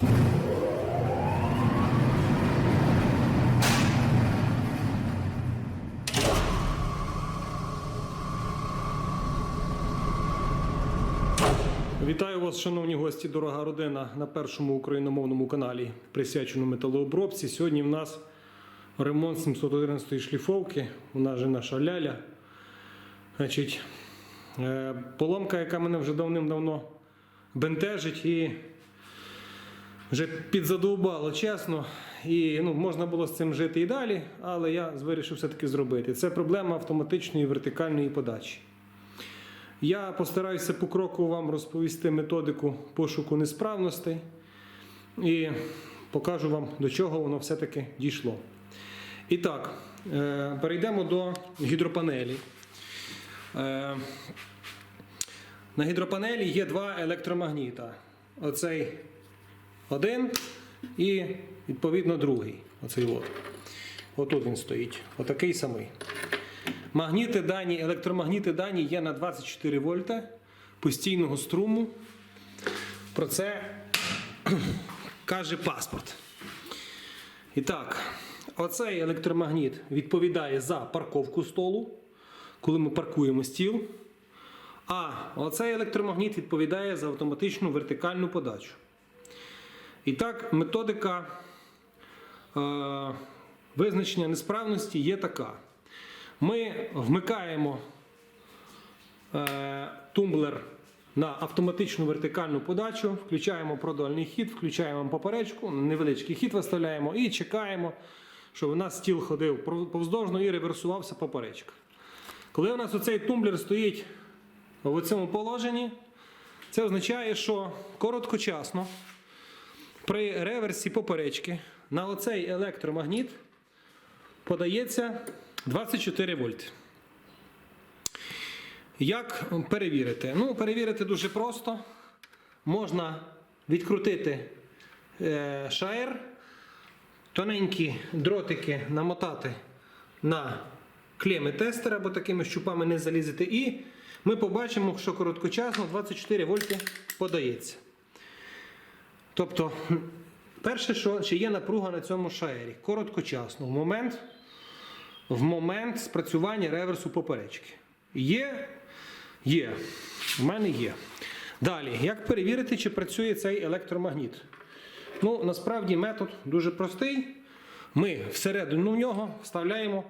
Вітаю вас, шановні гості, дорога родина, на першому україномовному каналі, присвяченому металообробці. Сьогодні в нас ремонт 711 шліфовки. Нас же наша ляля. Значить, е, поломка, яка мене вже давним-давно бентежить і вже підзадовбало, чесно. І ну, можна було з цим жити і далі, але я вирішив все-таки зробити. Це проблема автоматичної вертикальної подачі. Я постараюся по кроку вам розповісти методику пошуку несправностей і покажу вам, до чого воно все-таки дійшло. І так, е, перейдемо до гідропанелі. Е, На гідропанелі є два електромагніта. Оцей один і відповідно другий. Оцей от. Отут він стоїть. Отакий самий. Магніти дані, електромагніти дані є на 24 вольта постійного струму. Про це каже паспорт. І так, оцей електромагніт відповідає за парковку столу, коли ми паркуємо стіл. А оцей електромагніт відповідає за автоматичну вертикальну подачу. І так, методика е, визначення несправності є така. Ми вмикаємо е, тумблер на автоматичну вертикальну подачу, включаємо продольний хід, включаємо поперечку, невеличкий хід виставляємо і чекаємо, щоб у нас стіл ходив повздовжно і реверсувався поперечка. Коли у нас оцей тумблер стоїть в цьому положенні, це означає, що короткочасно при реверсі поперечки на оцей електромагніт подається 24 вольти. Як перевірити? Ну, перевірити дуже просто. Можна відкрутити е, шаєр, тоненькі дротики намотати на клеми тестера, бо такими щупами не залізете. І ми побачимо, що короткочасно 24 вольти подається. Тобто, перше, що чи є напруга на цьому шаєрі, короткочасно, в момент в момент спрацювання реверсу поперечки. Є? Є. У мене є. Далі, як перевірити, чи працює цей електромагніт? Ну, насправді метод дуже простий. Ми всередину в нього вставляємо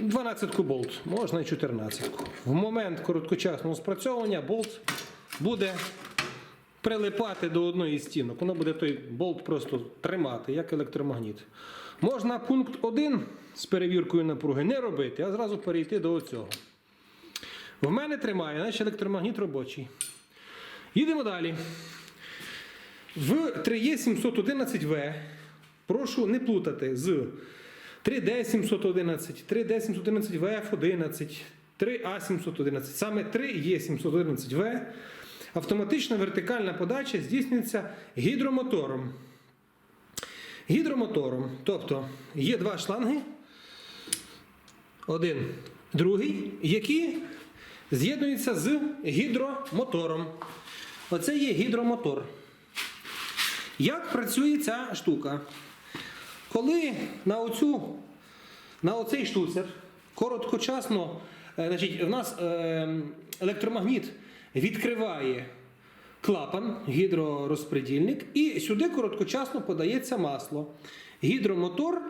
12 болт, можна і 14. В момент короткочасного спрацьовування болт буде прилипати до одної стінок. Воно буде той болт просто тримати, як електромагніт. Можна пункт 1 з перевіркою напруги не робити, а зразу перейти до цього. В мене тримає, значить електромагніт робочий. Їдемо далі. В 3Е711В прошу не плутати з 3D711, 3D711VF11, 3A711. Саме 3Е711В автоматична вертикальна подача здійснюється гідромотором. Гідромотором. Тобто є два шланги, один, другий, які з'єднуються з гідромотором. Оце є гідромотор. Як працює ця штука? Коли на оцю, на оцей штуцер короткочасно, е, значить, в нас е, електромагніт відкриває клапан, гідророзпредільник, і сюди короткочасно подається масло. Гідромотор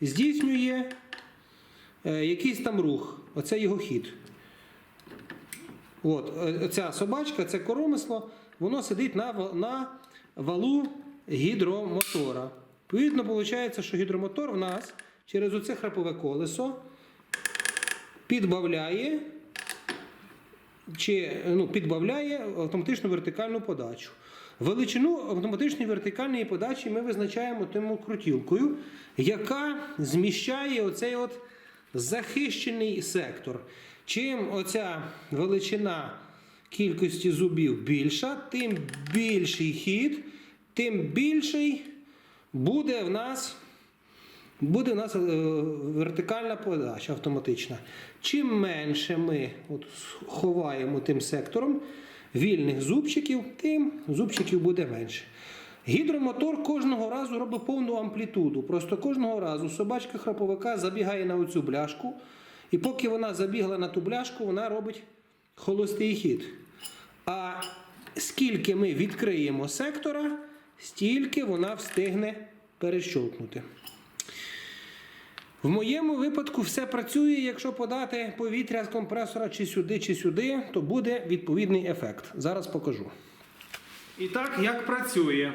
здійснює е, якийсь там рух. Оце його хід. От, е, Ця собачка, це коромисло, воно сидить на, на валу гідромотора. Відповідно, виходить, що гідромотор в нас через оце храпове колесо підбавляє чи ну, підбавляє автоматичну вертикальну подачу. Величину автоматичної вертикальної подачі ми визначаємо тим крутілкою, яка зміщає оцей от захищений сектор. Чим оця величина кількості зубів більша, тим більший хід, тим більший буде в нас буде у нас е, вертикальна подача автоматична. Чим менше ми от ховаємо тим сектором вільних зубчиків, тим зубчиків буде менше. Гідромотор кожного разу робить повну амплітуду. Просто кожного разу собачка храповика забігає на оцю бляшку, і поки вона забігла на ту бляшку, вона робить холостий хід. А скільки ми відкриємо сектора, стільки вона встигне перещолкнути. В моєму випадку все працює. Якщо подати повітря з компресора чи сюди, чи сюди, то буде відповідний ефект. Зараз покажу. І так, як працює.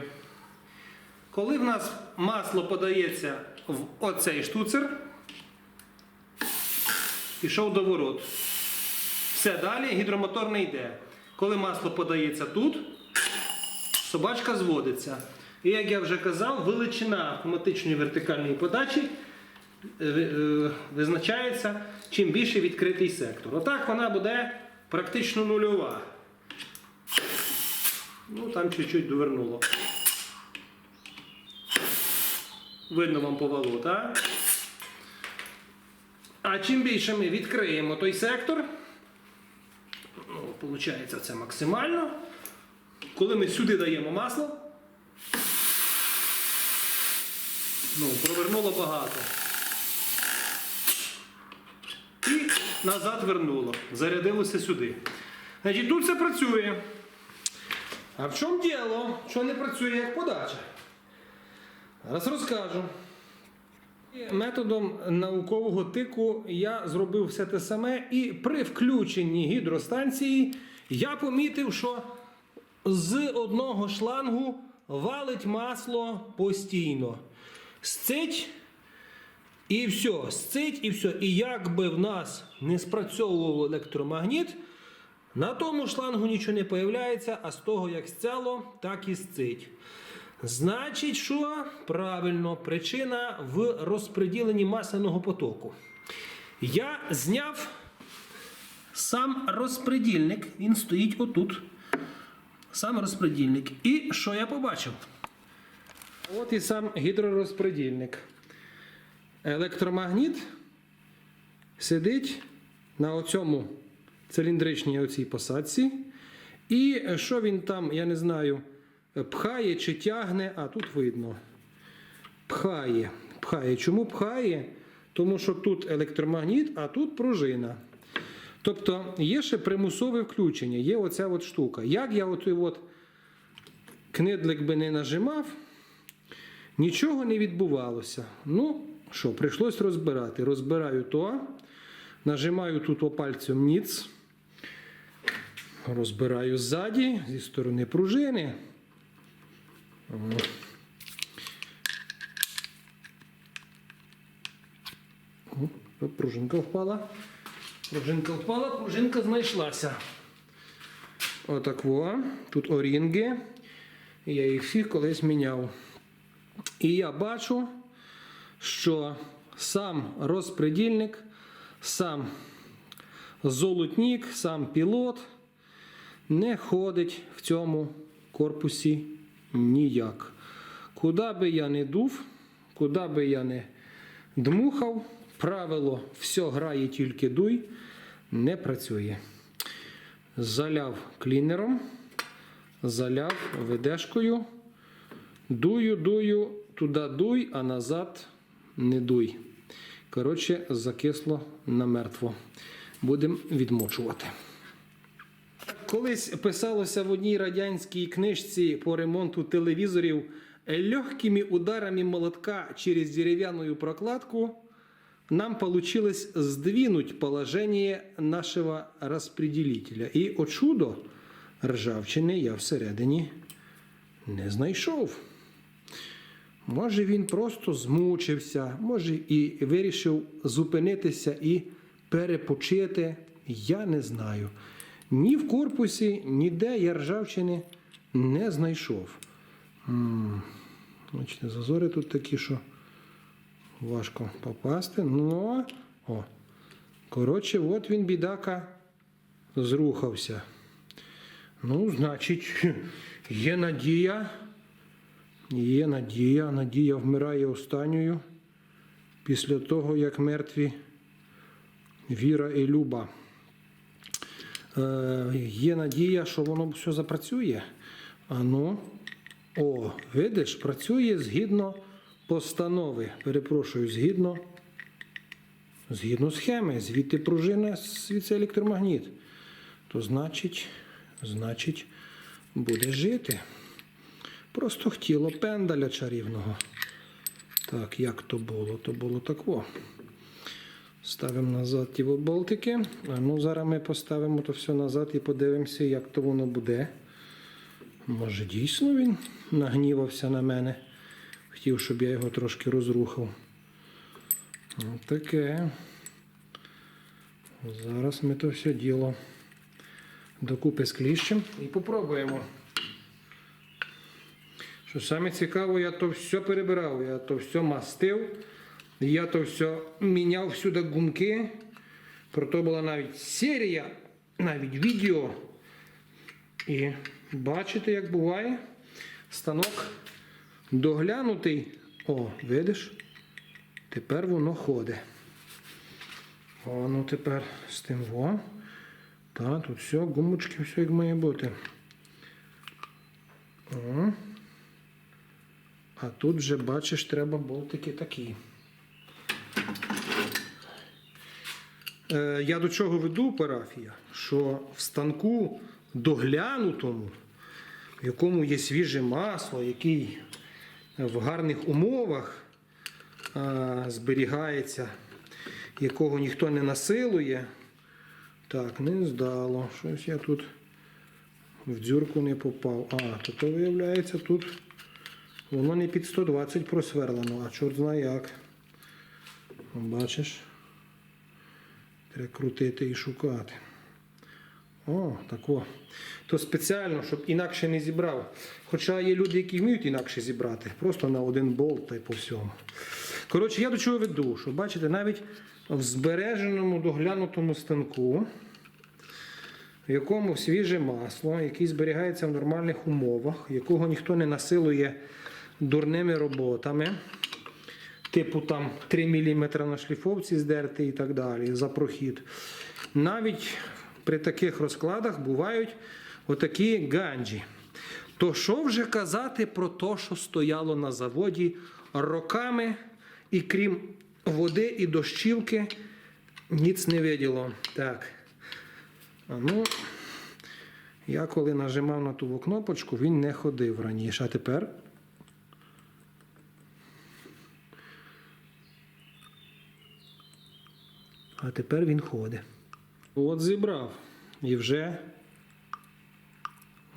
Коли в нас масло подається в оцей штуцер, пішов до ворот. Все далі гідромотор не йде. Коли масло подається тут, собачка зводиться. І як я вже казав, величина автоматичної вертикальної подачі визначається чим більше відкритий сектор. Отак вона буде практично нульова. Ну, там чуть-чуть довернуло. Видно вам повало, так? А чим більше ми відкриємо той сектор, ну, виходить, це максимально. Коли ми сюди даємо масло, ну, провернуло багато. І назад вернуло. Зарядилося сюди. Значить, тут все працює. А в чому діло? Що не працює як подача? Зараз розкажу. Методом наукового тику я зробив все те саме, і при включенні гідростанції я помітив, що з одного шлангу валить масло постійно. Сцить і все, сцить і все. І як би в нас не спрацьовував електромагніт, на тому шлангу нічого не появляється, а з того як стяло, так і сцить. Значить, що правильно, причина в розподіленні масляного потоку. Я зняв сам розпредільник, він стоїть отут. Сам розпредільник. І що я побачив? От і сам гідророзпредільник. Електромагніт сидить на оцьому циліндричній оцій посадці. І що він там, я не знаю, пхає чи тягне, а тут видно. Пхає. Пхає. Чому пхає? Тому що тут електромагніт, а тут пружина. Тобто є ще примусове включення, є оця от штука. Як я отой от книдлик би не нажимав, нічого не відбувалося. Ну, що, прийшлось розбирати. Розбираю то, нажимаю тут опальцем ніц. Розбираю ззаді, зі сторони пружини. Пружинка впала. Пружинка впала, пружинка знайшлася. Отак во. Тут орінги. Я їх всіх колись міняв. І я бачу, що сам розпредільник, сам золотник, сам пілот не ходить в цьому корпусі ніяк. Куди би я не дув, куди би я не дмухав, правило все грає тільки дуй, не працює. Заляв клінером, заляв ведешкою, дую, дую, туди дуй, а назад не дуй. Коротше, закисло намертво. Будемо відмочувати. Колись писалося в одній радянській книжці по ремонту телевізорів легкими ударами молотка через дерев'яну прокладку нам получилось сдвинуть положение нашего распределителя. І о чудо ржавчини я всередині не знайшов. Може він просто змучився, може і вирішив зупинитися і перепочити. Я не знаю. Ні в корпусі, ніде я ржавчини не знайшов. Бачите, зазори тут такі, що важко попасти. Ну, о. Коротше, от він, бідака, зрухався. Ну, значить, є надія. Є надія. Надія вмирає останньою після того, як мертві Віра і Люба. Е, є надія, що воно все запрацює. А ну, О, видиш, працює згідно постанови. Перепрошую, згідно, згідно схеми. Звідти пружина, звідси електромагніт. То значить, значить, буде жити. Просто хотіло пендаля чарівного. Так, як то було? То було тако. Ставимо назад ті болтики. Ну зараз ми поставимо то все назад і подивимося, як то воно буде. Може, дійсно він нагнівався на мене. Хотів, щоб я його трошки розрухав. От Таке. Зараз ми то все діло докупи скліщем і попробуємо. Що саме цікаво, я то все перебирав, я то все мастив, я то все міняв всюди гумки. Про то була навіть серія, навіть відео. І бачите, як буває, станок доглянутий. О, видиш? Тепер воно ходить. О, ну тепер з тим во. Та, тут все, гумочки, все як має бути. О. А тут вже, бачиш, треба болтики такі. Е, я до чого веду, парафія? Що в станку доглянутому, в якому є свіже масло, який в гарних умовах а, зберігається, якого ніхто не насилує. Так, не здало. Щось я тут в дзюрку не попав. А, то, то виявляється тут воно не під 120 просверлено, а чорт знає як. Бачиш? Треба крутити і шукати. О, так о. То спеціально, щоб інакше не зібрав. Хоча є люди, які вміють інакше зібрати. Просто на один болт та й по всьому. Коротше, я до чого веду, що бачите, навіть в збереженому доглянутому станку, в якому свіже масло, який зберігається в нормальних умовах, якого ніхто не насилує дурними роботами, типу там 3 мм на шліфовці здерти і так далі, за прохід. Навіть при таких розкладах бувають отакі ганджі. То що вже казати про те, що стояло на заводі роками, і крім води і дощівки, ніц не виділо. Так. Ну, я коли нажимав на ту кнопочку, він не ходив раніше. А тепер. А тепер він ходить. От зібрав. І вже.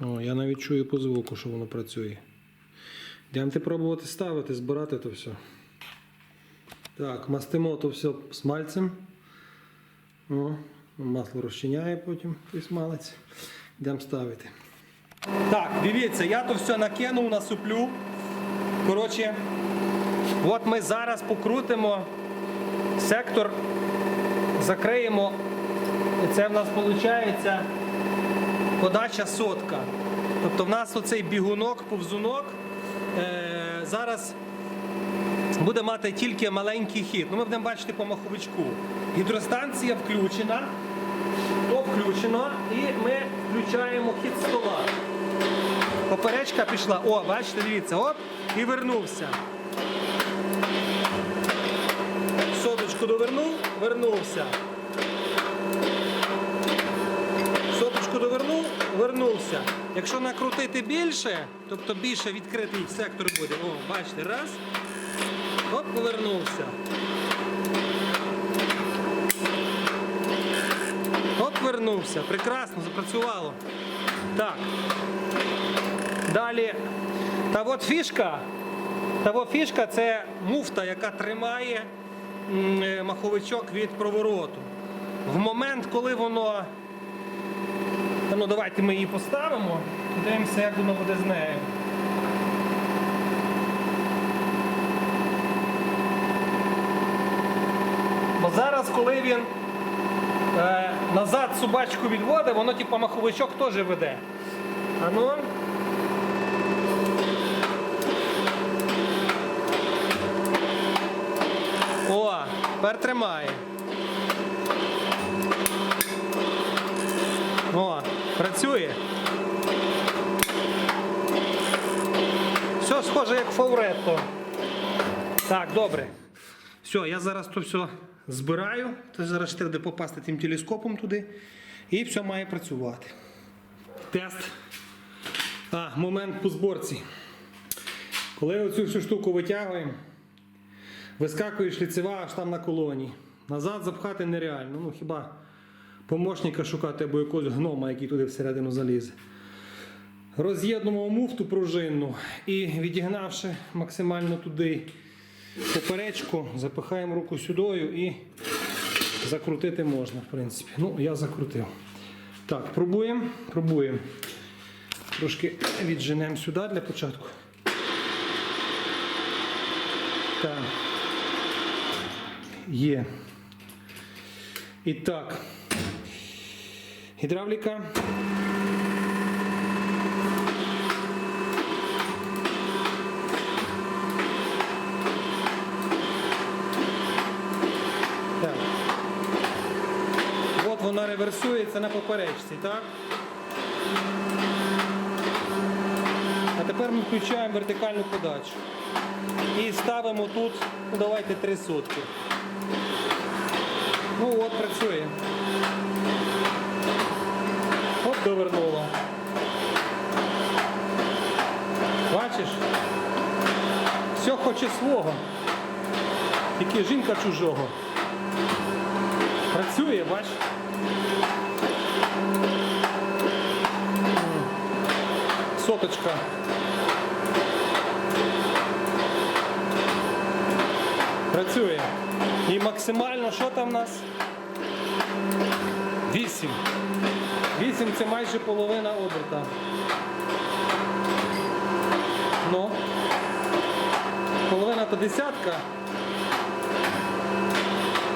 О, я навіть чую по звуку, що воно працює. Йдемте пробувати ставити, збирати то все. Так, мастимо то все смальцем. О, масло розчиняє потім той смалець. Йдемо ставити. Так, дивіться, я то все накинув на суплю. Коротше, от ми зараз покрутимо сектор, закриємо. І це в нас виходить подача сотка. Тобто в нас оцей бігунок, повзунок е, зараз буде мати тільки маленький хід. Ну, ми будемо бачити по маховичку. Гідростанція включена, то включено, і ми включаємо хід стола. Поперечка пішла. О, бачите, дивіться, оп, і вернувся. Соточку довернув, вернувся. Соточку довернув, вернувся. Якщо накрутити більше, тобто більше відкритий сектор буде. О, бачите, раз. Оп, повернувся. Оп, вернувся. Прекрасно, запрацювало. Так. Далі. Та от фішка. Та от фішка це муфта, яка тримає маховичок від провороту. В момент, коли воно Та Ну давайте ми її поставимо, подивимося, як воно буде з нею. Бо зараз, коли він е, назад собачку відводить, воно типу маховичок теж веде. А ну. О, тепер тримає. О, працює. Що схоже як фавретто. Так, добре. Все, я зараз то все збираю. То зараз треба попасти тим телескопом туди. І все має працювати. Тест. А, момент по зборці. Коли оцю всю штуку витягуємо, вискакує шліцева аж там на колоні. Назад запхати нереально. Ну хіба помощника шукати або якогось гнома, який туди всередину залізе. Роз'єднуємо муфту пружинну і відігнавши максимально туди поперечку, запихаємо руку сюдою і закрутити можна, в принципі. Ну, я закрутив. Так, пробуємо, пробуємо. Трошки відженемо сюди для початку. Так. Є. І так. Гідравліка. Так. От вона реверсується на поперечці, так? А тепер ми включаємо вертикальну подачу. І ставимо тут, ну давайте 3 сотки. Ну от, працює. От довернуло. Бачиш? Все хоче свого. Тільки жінка чужого. Працює, бач. Соточка. Працює. І максимально що там в нас? 8. 8 це майже половина оберта. Ну. Половина то десятка.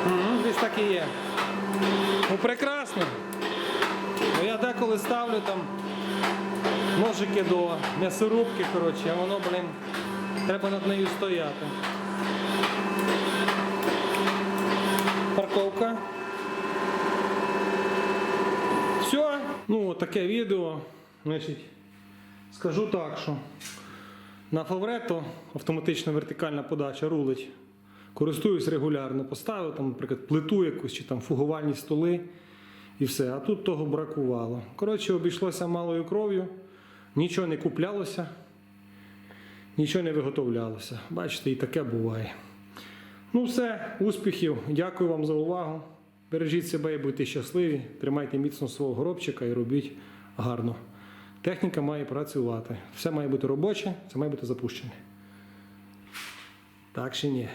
Мгм, Десь так і є. Ну прекрасно. Бо я деколи ставлю там ножики до м'ясорубки, коротше, а воно, блин, треба над нею стояти. Парковка. Все. Ну, таке відео. Значить, скажу так, що на фаворето автоматична вертикальна подача рулить. Користуюсь регулярно. Поставив там, наприклад, плиту якусь чи там фугувальні столи і все. А тут того бракувало. Коротше, обійшлося малою кров'ю, нічого не куплялося, нічого не виготовлялося. Бачите, і таке буває. Ну, все, успіхів. Дякую вам за увагу. Бережіть себе і будьте щасливі. Тримайте міцно свого горобчика і робіть гарно. Техніка має працювати. Все має бути робоче, це має бути запущене. Так чи ні?